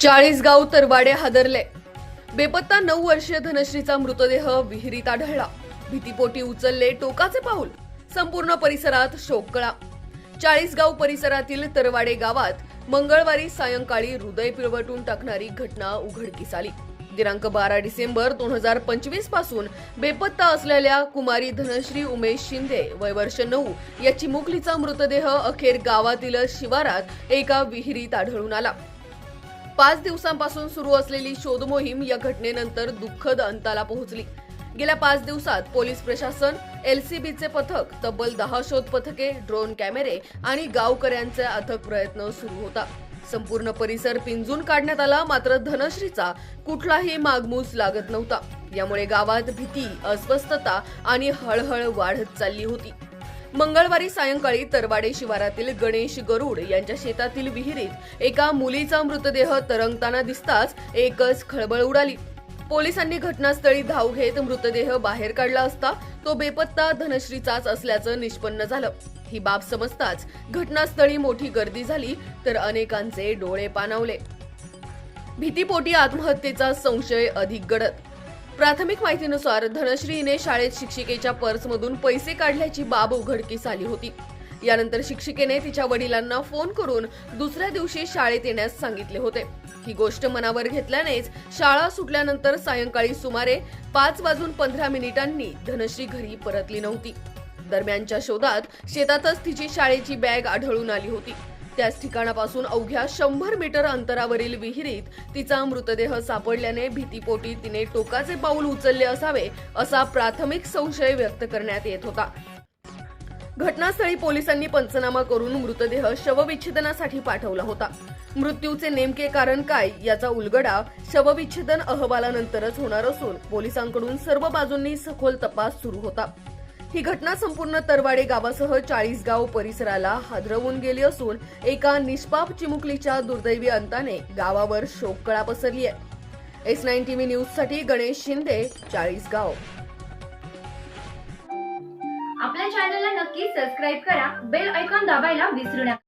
चाळीसगाव तरवाडे हादरले. बेपत्ता नऊ वर्षीय धनश्रीचा मृतदेह विहिरीत आढळला. भीतीपोटी उचलले टोकाचे पाऊल. संपूर्ण परिसरात शोककळा चाळीसगाव परिसरातील तरवाडे गावात मंगळवारी सायंकाळी हृदय पिळवटून टाकणारी घटना उघडकीस आली. दिनांक बारा डिसेंबर दोन हजार पंचवीसपासून बेपत्ता असलेल्या कुमारी धनश्री उमेश शिंदे वय वर्ष नऊ या चिमुकलीचा मृतदेह अखेर गावातील शिवारात एका विहिरीत आढळून आला. पाच दिवसांपासून सुरू असलेली शोध मोहीम या घटनेनंतर दुःखद अंताला पोहोचली. गेल्या पाच दिवसात पोलीस प्रशासन एलसीबीचे पथक तब्बल दहा शोध पथके ड्रोन कॅमेरे आणि गावकऱ्यांचे अथक प्रयत्न सुरू होता. संपूर्ण परिसर पिंजून काढण्यात आला मात्र धनश्रीचा कुठलाही मागमूस लागत नव्हता. यामुळे गावात भीती अस्वस्थता आणि हळहळ वाढत चालली होती. मंगळवारी सायंकाळी तरवाडे शिवारातील गणेश गरुड यांच्या शेतातील विहिरीत एका मुलीचा मृतदेह तरंगताना दिसताच एकच खळबळ उडाली. पोलिसांनी घटनास्थळी धाव घेत मृतदेह बाहेर काढला असता तो बेपत्ता धनश्रीचाच असल्याचं निष्पन्न झालं. ही बाब समजताच घटनास्थळी मोठी गर्दी झाली तर अनेकांचे डोळे पाणावले. भीतीपोटी आत्महत्येचा संशय अधिक गडद. प्राथमिक माहितीनुसार धनश्रीने शाळेत शिक्षिकेच्या पर्समधून पैसे काढल्याची बाब उघडकीस आली होती. यानंतर शिक्षिकेने तिच्या वडिलांना फोन करून दुसऱ्या दिवशी शाळेत येण्यास सांगितले होते. ही गोष्ट मनावर घेतल्यानेच शाळा सुटल्यानंतर सायंकाळी सुमारे पाच वाजून पंधरा मिनिटांनी धनश्री घरी परतली नव्हती. दरम्यानच्या शोधात शेतातच तिची शाळेची बॅग आढळून आली होती. त्याच ठिकाणापासून अवघ्या शंभर मीटर अंतरावरील विहिरीत तिचा मृतदेह सापडल्याने भीतीपोटी तिने टोकाचे पाऊल उचलले असावे असा प्राथमिक संशय व्यक्त करण्यात येत होता. घटनास्थळी पोलिसांनी पंचनामा करून मृतदेह शवविच्छेदनासाठी पाठवला होता. मृत्यूचे नेमके कारण काय याचा उलगडा शवविच्छेदन अहवालानंतरच होणार असून पोलिसांकडून सर्व बाजूंनी सखोल तपास सुरू होता. ही घटना संपूर्ण तरवाडे गावासह चाळीस गाव परिसराला हादरवून गेली असून एका निष्पाप चिमुकलीच्या दुर्दैवी अंताने गावावर शोककळा पसरली आहे. एस नाईन टीव्ही न्यूजसाठी गणेश शिंदे चाळीस गाव आपल्या चॅनलला नक्की सबस्क्राईब करा बेल ऐकॉन दाबायला विसरू नका.